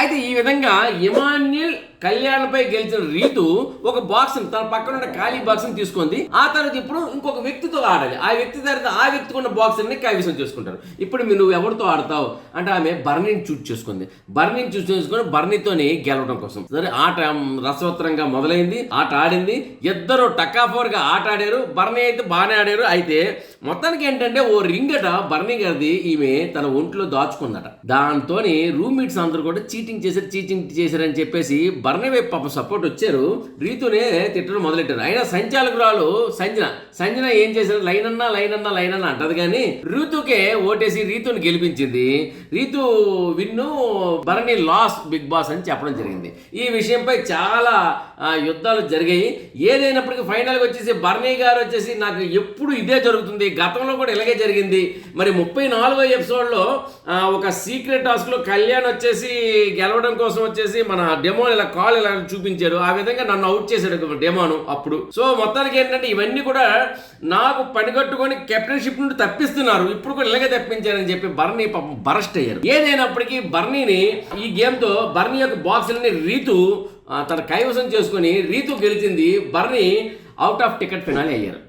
అయితే ఈ విధంగా ఇమాన్యుల్ కళ్యాణ్పై గెలిచిన రీతు ఒక బాక్స్ తన పక్కన ఉన్న ఖాళీ బాక్స్ తీసుకుంది. ఆ తర్వాత ఇప్పుడు ఇంకొక వ్యక్తితో ఆడాలి. ఆ వ్యక్తి తర్వాత ఆ వ్యక్తికి ఉన్న బాక్స్ అన్ని కైవసం చేసుకుంటారు. ఇప్పుడు మీరు నువ్వు ఎవరితో ఆడతావు? అంటే ఆమె బర్నీని చూస్ చేసుకుంది. బర్నీని చూస్ చేసుకుని బర్నీతోని గెలవడం కోసం. సరే ఆట రసవత్తరంగా మొదలైంది. ఆట ఆడింది. ఇద్దరు టకాఫోర్గా ఆట ఆడారు. బర్నీ అయితే బాగానే ఆడారు. అయితే మొత్తానికి ఏంటంటే ఓ రింగట బర్నీ గారిది ఈమె తన ఒంట్లో దాచుకుందట. దాంతో రూమ్మేట్స్ అందరూ కూడా చీటింగ్ చేశారు చీటింగ్ చేశారని చెప్పేసి బర్నీ పాప సపోర్ట్ వచ్చారు. రీతునే తిట్టడం మొదలెట్టారు. అయినా సంచాలకురాలు సంజన సంజన ఏం చేశారు? లైన్ అన్నా లైన్ అన్నా లైన్ అన్నా అంటది కానీ రీతుకే ఓటేసి రీతుని గెలిపించింది. Rithu win Bharani loss Bigg Boss అని చెప్పడం జరిగింది. ఈ విషయంపై చాలా యుద్ధాలు జరిగాయి. ఏదైనప్పటికీ ఫైనల్గా వచ్చేసి బర్నీ గారు వచ్చేసి నాకు ఎప్పుడు ఇదే జరుగుతుంది. గతంలో కూడా ఇలాగే జరిగింది. మరి ముప్పై నాలుగో ఎపిసోడ్లో ఒక సీక్రెట్ టాస్క్లో కళ్యాణ్ వచ్చేసి గెలవడం కోసం వచ్చేసి మన డెమో ఇలా కాల్ ఇలా చూపించాడు ఆ విధంగా నన్ను అవుట్ చేశాడు డెమోను అప్పుడు. సో మొత్తానికి ఏంటంటే ఇవన్నీ కూడా నాకు పనిగట్టుకొని కెప్టెన్షిప్ నుండి తప్పిస్తున్నారు. ఇప్పుడు కూడా ఇలాగే తప్పించారని చెప్పి బర్నీ పాపం బరస్ట్ అయ్యారు. ఏదైనప్పటికీ బర్నీని ఈ గేమ్తో బర్నీ యొక్క బాక్సులని రీతు తన కైవసం చేసుకొని రీతు గెలిచింది Bharani out of ticket finale అయ్యారు.